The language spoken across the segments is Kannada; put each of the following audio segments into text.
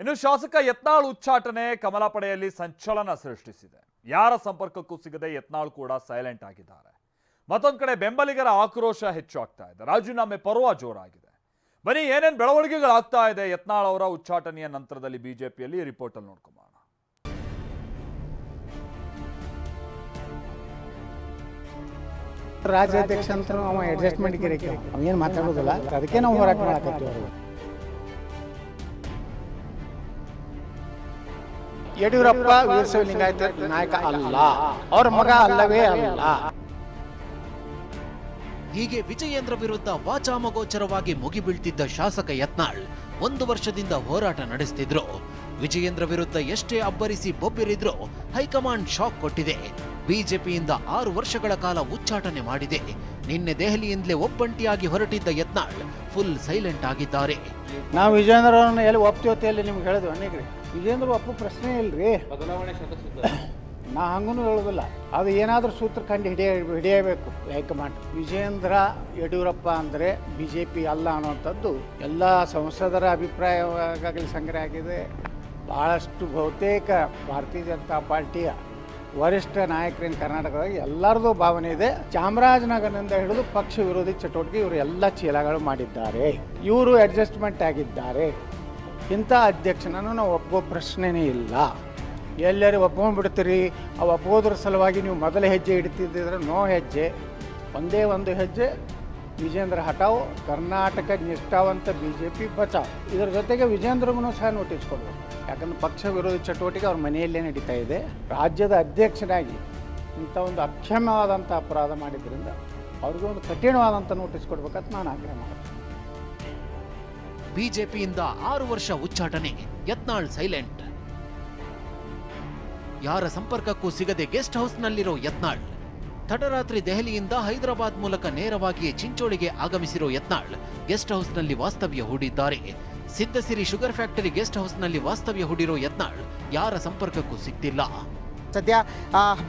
ಇನ್ನು ಶಾಸಕ ಯತ್ನಾಳ್ ಉಚ್ಚಾಟನೆ ಕಮಲ ಪಡೆಯಲ್ಲಿ ಸಂಚಲನ ಸೃಷ್ಟಿಸಿದೆ. ಯಾರ ಸಂಪರ್ಕಕ್ಕೂ ಸಿಗದೆ ಯತ್ನಾಳ್ ಕೂಡ ಸೈಲೆಂಟ್ ಆಗಿದ್ದಾರೆ. ಮತ್ತೊಂದು ಕಡೆ ಬೆಂಬಲಿಗರ ಆಕ್ರೋಶ ಹೆಚ್ಚಾಗ್ತಾ ಇದೆ. ರಾಜೀನಾಮೆ ಪರ್ವ ಜೋರಾಗಿದೆ. ಬನ್ನಿ, ಏನೇನು ಬೆಳವಣಿಗೆಗಳಾಗ್ತಾ ಇದೆ ಯತ್ನಾಳ್ ಅವರ ಉಚ್ಚಾಟನೆಯ ನಂತರದಲ್ಲಿ ಬಿಜೆಪಿಯಲ್ಲಿ? ರಿಪೋರ್ಟ್ ಅಲ್ಲಿ ನೋಡ್ಕೊಂಬೋಣ ರಾಜ್ಯಾಧ್ಯಕ್ಷ ಅಂತ ಅವ ಅಡ್ಜಸ್ಟ್ಮೆಂಟ್ ಗಿರಕ್ಕೆ ಅವ ಏನು ಮಾತಾಡೋದಿಲ್ಲ. ಅದಕ್ಕೆ ನಾವು ಹೋರಾಟ ಮಾಡಕತ್ತೀವಿ ಯಡಿಯೂರಪ್ಪ ವೀರಶೈವ ಲಿಂಗಾಯತ ನಾಯಕ ಅಲ್ಲ ಅವ್ರ ಮಗ ಅಲ್ಲವೇ ಅಲ್ಲ. ಹೀಗೆ ವಿಜಯೇಂದ್ರ ವಿರುದ್ಧ ವಾಚಾಮಗೋಚರವಾಗಿ ಮುಗಿಬೀಳ್ತಿದ್ದ ಶಾಸಕ ಯತ್ನಾಳ್ ಒಂದು ವರ್ಷದಿಂದ ಹೋರಾಟ ನಡೆಸ್ತಿದ್ರು. ವಿಜಯೇಂದ್ರ ವಿರುದ್ಧ ಎಷ್ಟೇ ಅಬ್ಬರಿಸಿ ಬೊಬ್ಬಿರಿದ್ರು ಹೈಕಮಾಂಡ್ ಶಾಕ್ ಕೊಟ್ಟಿದೆ. ಬಿಜೆಪಿಯಿಂದ ಆರು ವರ್ಷಗಳ ಕಾಲ ಉಚ್ಚಾಟನೆ ಮಾಡಿದೆ. ನಿನ್ನೆ ದೆಹಲಿಯಿಂದಲೇ ಒಬ್ಬಂಟಿಯಾಗಿ ಹೊರಟಿದ್ದ ಯತ್ನಾಳ್ ಫುಲ್ ಸೈಲೆಂಟ್ ಆಗಿದ್ದಾರೆ. ನಾವು ವಿಜಯೇಂದ್ರ ಎಲ್ಲಿ ಒಪ್ತೀವತ್ತೆ ನಿಮ್ಗೆ ಹೇಳಿದ್ವಿ ವಿಜೇಂದ್ರ ಬಾಪು ಪ್ರಶ್ನೆ ಇಲ್ರಿ? ನಾ ಹಂಗೂ ಹೇಳೋದಿಲ್ಲ. ಅದು ಏನಾದರೂ ಸೂತ್ರ ಕಂಡು ಹಿಡಿಯ ಹಿಡಿಯಬೇಕು ಹೈಕಮಾಂಡ್. ವಿಜೇಂದ್ರ ಯಡಿಯೂರಪ್ಪ ಅಂದರೆ ಬಿ ಜೆ ಪಿ ಅಲ್ಲ ಅನ್ನೋಂಥದ್ದು ಎಲ್ಲ ಸಂಸದರ ಅಭಿಪ್ರಾಯವಾಗಲಿ ಸಂಗ್ರಹ ಆಗಿದೆ. ಭಾಳಷ್ಟು ಬಹುತೇಕ ಭಾರತೀಯ ಜನತಾ ಪಾರ್ಟಿಯ ವರಿಷ್ಠ ನಾಯಕರಿನ ಕರ್ನಾಟಕದಾಗ ಎಲ್ಲರದು ಭಾವನೆ ಇದೆ. ಚಾಮರಾಜನಗರದಿಂದ ಹಿಡಿದು ಪಕ್ಷ ವಿರೋಧಿ ಚಟುವಟಿಕೆ ಇವರು ಎಲ್ಲ ಚೀಲಗಳು ಮಾಡಿದ್ದಾರೆ. ಇವರು ಅಡ್ಜಸ್ಟ್ಮೆಂಟ್ ಆಗಿದ್ದಾರೆ. ಇಂಥ ಅಧ್ಯಕ್ಷನನ್ನು ನಾವು ಒಪ್ಪೋ ಪ್ರಶ್ನೆನೇ ಇಲ್ಲ. ಎಲ್ಲರೂ ಒಪ್ಕೊಂಡ್ಬಿಡ್ತೀರಿ ಆ ಒಪ್ಪೋದ್ರ ಸಲುವಾಗಿ ನೀವು ಮೊದಲ ಹೆಜ್ಜೆ ಇಡ್ತಿದ್ದಿದ್ರೆ ನೋ ಹೆಜ್ಜೆ. ಒಂದೇ ಒಂದು ಹೆಜ್ಜೆ, ವಿಜೇಂದ್ರ ಹಟಾವ್ ಕರ್ನಾಟಕ ನಿಷ್ಠಾವಂತ ಬಿ ಜೆ ಪಿ ಬಚಾವ್. ಇದರ ಜೊತೆಗೆ ವಿಜೇಂದ್ರಗೂ ಸಹ ನೋಟಿಸ್ ಕೊಡಬೇಕು. ಯಾಕಂದ್ರೆ ಪಕ್ಷ ವಿರೋಧಿ ಚಟುವಟಿಕೆ ಅವ್ರ ಮನೆಯಲ್ಲೇ ನಡೀತಾ ಇದೆ. ರಾಜ್ಯದ ಅಧ್ಯಕ್ಷನಾಗಿ ಇಂಥ ಒಂದು ಅಕ್ಷಮ್ಯವಾದಂಥ ಅಪರಾಧ ಮಾಡಿದ್ರಿಂದ ಅವ್ರಿಗೂ ಒಂದು ಕಠಿಣವಾದಂಥ ನೋಟಿಸ್ ಕೊಡ್ಬೇಕಂತ ನಾನು ಆಗ್ರಹ ಮಾಡ್ತೀನಿ. ಬಿಜೆಪಿಯಿಂದ ಆರು ವರ್ಷ ಉಚ್ಚಾಟನೆ. ಯತ್ನಾಳ್ ಸೈಲೆಂಟ್. ಯಾರ ಸಂಪರ್ಕಕ್ಕೂ ಸಿಗದೆ ಗೆಸ್ಟ್ ಹೌಸ್ನಲ್ಲಿರೋ ಯತ್ನಾಳ್. ತಡರಾತ್ರಿ ದೆಹಲಿಯಿಂದ ಹೈದರಾಬಾದ್ ಮೂಲಕ ನೇರವಾಗಿ ಚಿಂಚೋಳಿಗೆ ಆಗಮಿಸಿರೋ ಯತ್ನಾಳ್ ಗೆಸ್ಟ್ ಹೌಸ್ನಲ್ಲಿ ವಾಸ್ತವ್ಯ ಹೂಡಿದ್ದಾರೆ. ಸಿದ್ದಸಿರಿ ಶುಗರ್ ಫ್ಯಾಕ್ಟರಿ ಗೆಸ್ಟ್ ಹೌಸ್ನಲ್ಲಿ ವಾಸ್ತವ್ಯ ಹೂಡಿರೋ ಯತ್ನಾಳ್ ಯಾರ ಸಂಪರ್ಕಕ್ಕೂ ಸಿಗ್ತಿಲ್ಲ. ಸದ್ಯ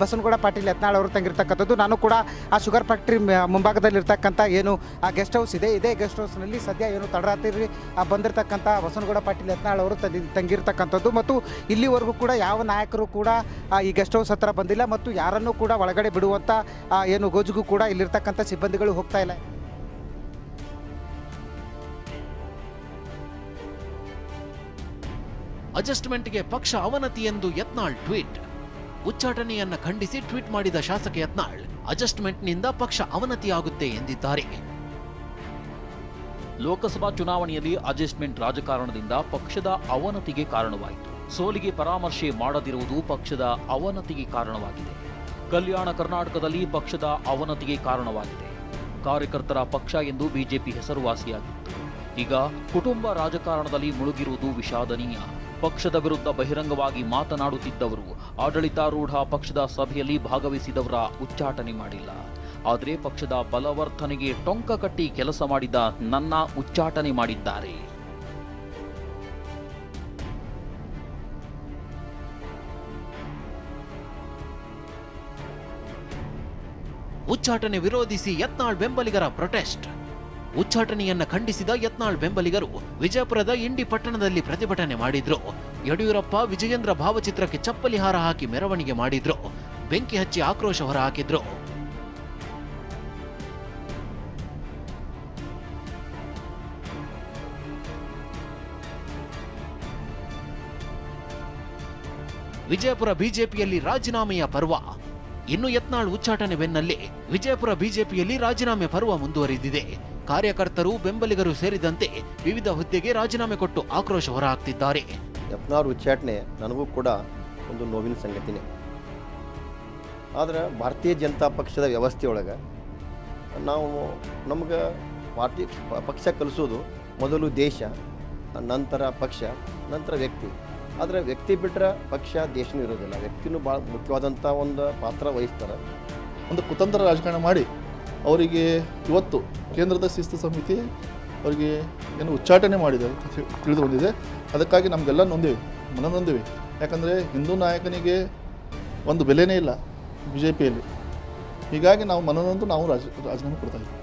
ಬಸವನಗೌಡ ಪಾಟೀಲ್ ಯತ್ನಾಳ್ ಅವರು ತಂಗಿರ್ತಕ್ಕಂಥದ್ದು. ನಾನು ಕೂಡ ಆ ಶುಗರ್ ಫ್ಯಾಕ್ಟ್ರಿ ಮುಂಭಾಗದಲ್ಲಿರ್ತಕ್ಕಂಥ ಏನು, ಆ ಗೆಸ್ಟ್ ಹೌಸ್ ಇದೆ. ಇದೇ ಗೆಸ್ಟ್ ಹೌಸ್ನಲ್ಲಿ ಸದ್ಯ ಏನು ತಡರಾತ್ರಿ ಬಂದಿರತಕ್ಕಂಥ ಬಸವನಗೌಡ ಪಾಟೀಲ್ ಯತ್ನಾಳ್ ಅವರು ತಂಗಿರ್ತಕ್ಕಂಥದ್ದು. ಮತ್ತು ಇಲ್ಲಿವರೆಗೂ ಕೂಡ ಯಾವ ನಾಯಕರು ಕೂಡ ಈ ಗೆಸ್ಟ್ ಹೌಸ್ ಹತ್ರ ಬಂದಿಲ್ಲ. ಮತ್ತು ಯಾರನ್ನೂ ಕೂಡ ಒಳಗಡೆ ಬಿಡುವಂಥ ಏನು ಗೋಜಿಗೂ ಕೂಡ ಇಲ್ಲಿರ್ತಕ್ಕಂಥ ಸಿಬ್ಬಂದಿಗಳು ಹೋಗ್ತಾ ಇಲ್ಲ. ಅಡ್ಜಸ್ಟ್ಮೆಂಟ್ಗೆ ಪಕ್ಷ ಅವನತಿ ಎಂದು ಯತ್ನಾಳ್ ಟ್ವೀಟ್. ಉಚ್ಚಾಟನೆಯನ್ನ ಖಂಡಿಸಿ ಟ್ವೀಟ್ ಮಾಡಿದ ಶಾಸಕ ಯತ್ನಾಳ್, ಅಡ್ಜಸ್ಟ್ಮೆಂಟ್ನಿಂದ ಪಕ್ಷ ಅವನತಿಯಾಗುತ್ತೆ ಎಂದಿದ್ದಾರೆ. ಲೋಕಸಭಾ ಚುನಾವಣೆಯಲ್ಲಿ ಅಡ್ಜಸ್ಟ್ಮೆಂಟ್ ರಾಜಕಾರಣದಿಂದ ಪಕ್ಷದ ಅವನತಿಗೆ ಕಾರಣವಾಯಿತು. ಸೋಲಿಗೆ ಪರಾಮರ್ಶೆ ಮಾಡದಿರುವುದು ಪಕ್ಷದ ಅವನತಿಗೆ ಕಾರಣವಾಗಿದೆ. ಕಲ್ಯಾಣ ಕರ್ನಾಟಕದಲ್ಲಿ ಪಕ್ಷದ ಅವನತಿಗೆ ಕಾರಣವಾಗಿದೆ. ಕಾರ್ಯಕರ್ತರ ಪಕ್ಷ ಎಂದು ಬಿಜೆಪಿ ಹೆಸರುವಾಸಿಯಾಗಿತ್ತು. ಈಗ ಕುಟುಂಬ ರಾಜಕಾರಣದಲ್ಲಿ ಮುಳುಗಿರುವುದು ವಿಷಾದನೀಯ. ಪಕ್ಷದ ವಿರುದ್ಧ ಬಹಿರಂಗವಾಗಿ ಮಾತನಾಡುತ್ತಿದ್ದವರು. ಆಡಳಿತಾರೂಢ ಪಕ್ಷದ ಸಭೆಯಲ್ಲಿ ಭಾಗವಹಿಸಿದವರ ಉಚ್ಚಾಟನೆ ಮಾಡಿಲ್ಲ. ಆದರೆ ಪಕ್ಷದ ಬಲವರ್ಧನೆಗೆ ಟೊಂಕ ಕಟ್ಟಿ ಕೆಲಸ ಮಾಡಿದ ನನ್ನ ಉಚ್ಚಾಟನೆ ಮಾಡಿದ್ದಾರೆ. ಉಚ್ಚಾಟನೆ ವಿರೋಧಿಸಿ ಯತ್ನಾಳ್ ಬೆಂಬಲಿಗರ ಪ್ರೊಟೆಸ್ಟ್. ಉಚ್ಚಾಟನೆಯನ್ನ ಖಂಡಿಸಿದ ಯತ್ನಾಳ್ ಬೆಂಬಲಿಗರು. ವಿಜಯಪುರದ ಇಂಡಿ ಪಟ್ಟಣದಲ್ಲಿ ಪ್ರತಿಭಟನೆ ಮಾಡಿದ್ರು. ಯಡಿಯೂರಪ್ಪ, ವಿಜಯೇಂದ್ರ ಭಾವಚಿತ್ರಕ್ಕೆ ಚಪ್ಪಲಿ ಹಾರ ಹಾಕಿ ಮೆರವಣಿಗೆ ಮಾಡಿದ್ರು. ಬೆಂಕಿ ಹಚ್ಚಿ ಆಕ್ರೋಶ ಹೊರಹಾಕಿದ್ರು. ವಿಜಯಪುರ ಬಿಜೆಪಿಯಲ್ಲಿ ರಾಜೀನಾಮೆಯ ಪರ್ವ. ಇನ್ನು ಯತ್ನಾಳ್ ಉಚ್ಚಾಟನೆ ಬೆನ್ನಲ್ಲೇ ವಿಜಯಪುರ ಬಿಜೆಪಿಯಲ್ಲಿ ರಾಜೀನಾಮೆ ಪರ್ವ ಮುಂದುವರಿದಿದೆ. ಕಾರ್ಯಕರ್ತರು, ಬೆಂಬಲಿಗರು ಸೇರಿದಂತೆ ವಿವಿಧ ಹುದ್ದೆಗೆ ರಾಜೀನಾಮೆ ಕೊಟ್ಟು ಆಕ್ರೋಶ ಹೊರಹಾಕ್ತಿದ್ದಾರೆ. ಯತ್ನಾಳ್ ಉಚ್ಚಾಟನೆ ನನಗೂ ಕೂಡ ಒಂದು ನೋವಿನ ಸಂಗತಿನೇ. ಆದರೆ ಭಾರತೀಯ ಜನತಾ ಪಕ್ಷದ ವ್ಯವಸ್ಥೆಯೊಳಗೆ ನಾವು ನಮ್ಗೆ ಪಾರ್ಟಿ ಪಕ್ಷ ಕಲಿಸೋದು ಮೊದಲು ದೇಶ, ನಂತರ ಪಕ್ಷ, ನಂತರ ವ್ಯಕ್ತಿ. ಆದರೆ ವ್ಯಕ್ತಿ ಬಿಟ್ಟರೆ ಪಕ್ಷ ದೇಶನೂ ಇರೋದಿಲ್ಲ. ವ್ಯಕ್ತಿನೂ ಭಾಳ ಮುಖ್ಯವಾದಂಥ ಒಂದು ಪಾತ್ರ ವಹಿಸ್ತಾರೆ. ಒಂದು ಕುತಂತ್ರ ರಾಜಕಾರಣ ಮಾಡಿ ಅವರಿಗೆ ಇವತ್ತು ಕೇಂದ್ರದ ಶಿಸ್ತು ಸಮಿತಿ ಅವರಿಗೆ ಏನು ಉಚ್ಚಾಟನೆ ಮಾಡಿದೆ ಅಂತ ತಿಳಿದು ಬಂದಿದೆ. ಅದಕ್ಕಾಗಿ ನಮಗೆಲ್ಲ ನೊಂದಿವೆ ಮನ ನೊಂದಿವೆ. ಯಾಕಂದರೆ ಹಿಂದೂ ನಾಯಕನಿಗೆ ಒಂದು ಬೆಲೆನೇ ಇಲ್ಲ ಬಿ ಜೆ ಪಿಯಲ್ಲಿ ಹೀಗಾಗಿ ನಾವು ಮನನೊಂದು ನಾವು ರಾಜ ರಾಜೀನಾಮೆ ಕೊಡ್ತಾ ಇದ್ದೀವಿ.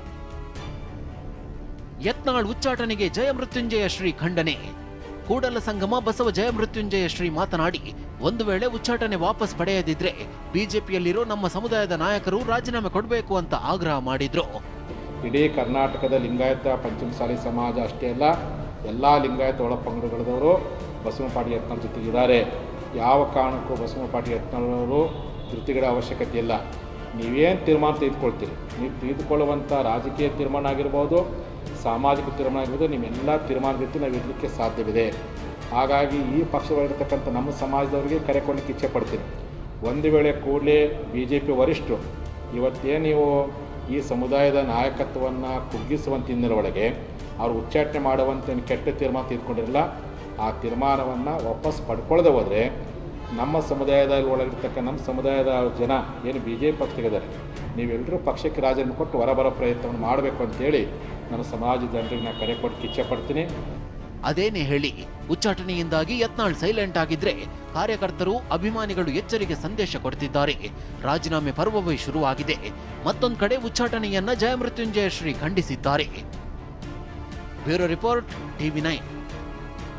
ಯತ್ನಾಳ್ ಉಚ್ಚಾಟನೆಗೆ ಜಯ ಮೃತ್ಯುಂಜಯ ಶ್ರೀ ಖಂಡನೆ ಕೂಡಲ ಸಂಗಮ ಬಸವ ಜಯಮೃತ್ಯುಂಜಯ ಶ್ರೀ ಮಾತನಾಡಿ, ಒಂದು ವೇಳೆ ಉಚ್ಚಾಟನೆ ವಾಪಸ್ ಪಡೆಯದಿದ್ರೆ ಬಿಜೆಪಿಯಲ್ಲಿರೋ ನಮ್ಮ ಸಮುದಾಯದ ನಾಯಕರು ರಾಜೀನಾಮೆ ಕೊಡಬೇಕು ಅಂತ ಆಗ್ರಹ ಮಾಡಿದ್ರು. ಇಡೀ ಕರ್ನಾಟಕದ ಲಿಂಗಾಯತ ಪಂಚಮಸಾಲಿ ಸಮಾಜ ಅಷ್ಟೇ ಅಲ್ಲ, ಎಲ್ಲ ಲಿಂಗಾಯತ ಒಳ ಒಳಪಂಗಡಗಳದವರು ಬಸವಪಾಟಿ ಯತ್ನ ಜೊತೆಗಿದ್ದಾರೆ. ಯಾವ ಕಾರಣಕ್ಕೂ ಬಸವಪಾಟಿ ಯತ್ನವರು ಧೃತಿಗಳ ಅವಶ್ಯಕತೆ ಇಲ್ಲ ನೀವೇನು ತೀರ್ಮಾನ ತೆಗೆದುಕೊಳ್ತೀರಿ? ನೀವು ತೆಗೆದುಕೊಳ್ಳುವಂಥ ರಾಜಕೀಯ ತೀರ್ಮಾನ ಆಗಿರ್ಬೋದು ಸಾಮಾಜಿಕ ತೀರ್ಮಾನ ಆಗಿರ್ಬೋದು ನಿಮ್ಮೆಲ್ಲ ತೀರ್ಮಾನ ರೀತಿ ನಾವು ಇರಲಿಕ್ಕೆ ಸಾಧ್ಯವಿದೆ. ಹಾಗಾಗಿ ಈ ಪಕ್ಷದಲ್ಲಿರ್ತಕ್ಕಂಥ ನಮ್ಮ ಸಮಾಜದವರಿಗೆ ಕರೆ ಕೊಡಲಿಕ್ಕೆ ಇಚ್ಛೆ ಪಡ್ತೀನಿ. ಒಂದು ವೇಳೆ ಕೂಡಲೇ ಬಿ ಜೆ ಪಿ ವರಿಷ್ಠರು ಇವತ್ತೇ ನೀವು ಈ ಸಮುದಾಯದ ನಾಯಕತ್ವವನ್ನು ಕುಗ್ಗಿಸುವಂತ ಹಿನ್ನೆಲೆಯೊಳಗೆ ಅವರು ಉಚ್ಚಾಟನೆ ಮಾಡುವಂಥ ಕೆಟ್ಟ ತೀರ್ಮಾನ ತೆಗೆದುಕೊಂಡಿರಲ್ಲ ಆ ತೀರ್ಮಾನವನ್ನು ವಾಪಸ್ ಪಡ್ಕೊಳ್ಳದೆ ಹೋದರೆ ನಮ್ಮ ಸಮುದಾಯದ ಒಳಗಿರ್ತಕ್ಕ ನಮ್ಮ ಸಮುದಾಯದ ಜನ ಏನು ಬಿ ಜೆ ಪಿ ಪಕ್ಷದಾರೆ ನೀವೆಲ್ಲರೂ ಪಕ್ಷಕ್ಕೆ ರಾಜೀನಾಮೆ ಕೊಟ್ಟು ಹೊರಬರೋ ಪ್ರಯತ್ನವನ್ನು ಮಾಡಬೇಕು ಅಂತೇಳಿ ನನ್ನ ಸಮಾಜ ಜನರಿಗೆ ನಾನು ಕರೆ ಕೊಟ್ಟು ಇಚ್ಛೆ ಪಡ್ತೀನಿ. ಅದೇನೇ ಹೇಳಿ, ಉಚ್ಚಾಟನೆಯಿಂದಾಗಿ ಯತ್ನಾಳ್ ಸೈಲೆಂಟ್ ಆಗಿದ್ರೆ ಕಾರ್ಯಕರ್ತರು, ಅಭಿಮಾನಿಗಳು ಎಚ್ಚರಿಕೆ ಸಂದೇಶ ಕೊಡ್ತಿದ್ದಾರೆ. ರಾಜೀನಾಮೆ ಪರ್ವವೇ ಶುರುವಾಗಿದೆ. ಮತ್ತೊಂದು ಕಡೆ ಉಚ್ಚಾಟನೆಯನ್ನ ಜಯಮೃತ್ಯುಂಜಯ ಶ್ರೀ ಖಂಡಿಸಿದ್ದಾರೆ. Bureau report, TV nine.